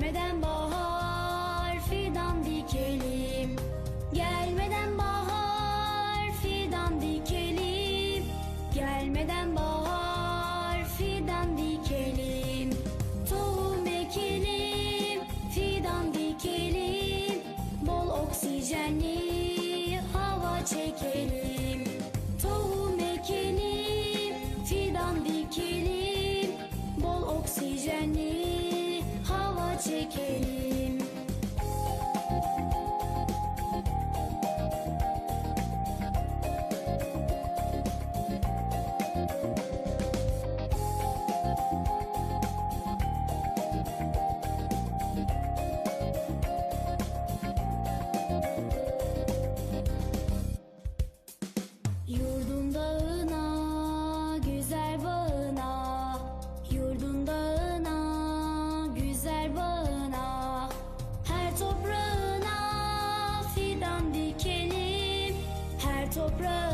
Gelmeden bahar fidan dikelim. Gelmeden bahar fidan dikelim. Gelmeden bahar fidan dikelim. Tohum ekelim fidan dikelim. Bol oksijenli hava çekelim hava çekelim brown.